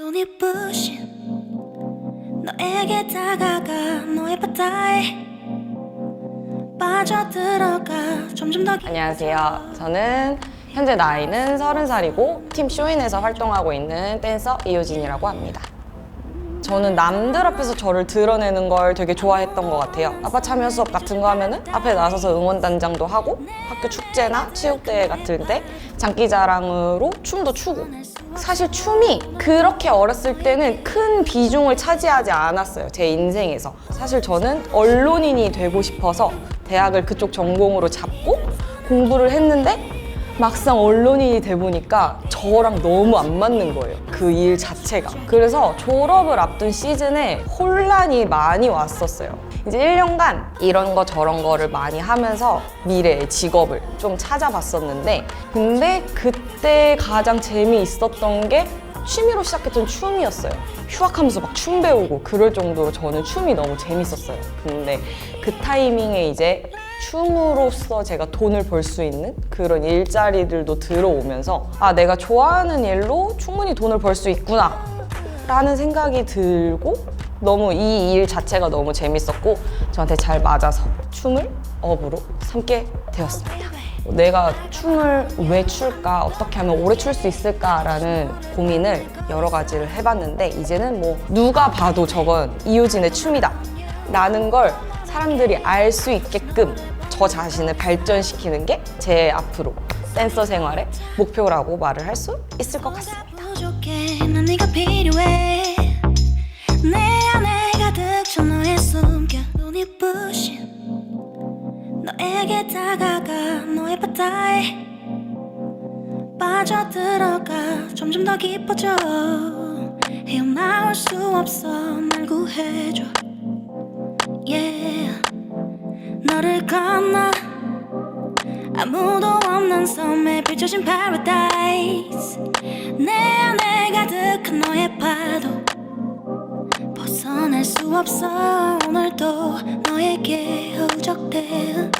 눈이 부신 너에게 다가가 너의 바다에 빠져들어가 점점 더 안녕하세요. 저는 현재 나이는 서른 살이고 팀 쇼인에서 활동하고 있는 댄서 이효진이라고 합니다. 저는 남들 앞에서 저를 드러내는 걸 되게 좋아했던 것 같아요. 아빠 참여 수업 같은 거 하면은 앞에 나서서 응원단장도 하고 학교 축제나 체육대회 같은 데 장기자랑으로 춤도 추고 사실 춤이 그렇게 어렸을 때는 큰 비중을 차지하지 않았어요. 제 인생에서. 사실 저는 언론인이 되고 싶어서 대학을 그쪽 전공으로 잡고 공부를 했는데 막상 언론인이 돼 보니까 저랑 너무 안 맞는 거예요. 그 일 자체가. 그래서 졸업을 앞둔 시즌에 혼란이 많이 왔었어요. 이제 1년간 이런 거 저런 거를 많이 하면서 미래의 직업을 좀 찾아봤었는데 근데 그때 가장 재미있었던 게 취미로 시작했던 춤이었어요. 휴학하면서 막 춤 배우고 그럴 정도로 저는 춤이 너무 재밌었어요. 근데 그 타이밍에 이제 춤으로써 제가 돈을 벌 수 있는 그런 일자리들도 들어오면서 아 내가 좋아하는 일로 충분히 돈을 벌 수 있구나 라는 생각이 들고 너무 이 일 자체가 너무 재밌었고 저한테 잘 맞아서 춤을 업으로 삼게 되었습니다. 내가 춤을 왜 출까 어떻게 하면 오래 출 수 있을까라는 고민을 여러 가지를 해봤는데 이제는 뭐 누가 봐도 저건 이효진의 춤이다 라는 걸 사람들이 알 수 있게끔 저 자신을 발전시키는 게 제 앞으로 댄서 생활의 목표라고 말을 할 수 있을 것 같습니다. 너에게 다가가 너의 바다에 빠져들어가 점점 더 깊어져. 헤어나올 수 없어. 날 구해줘 너를 건너 아무도 없는 섬에 펼쳐진 paradise. 내 안에 가득한 너의 파도 벗어날 수 없어. 오늘도 너에게 허우적대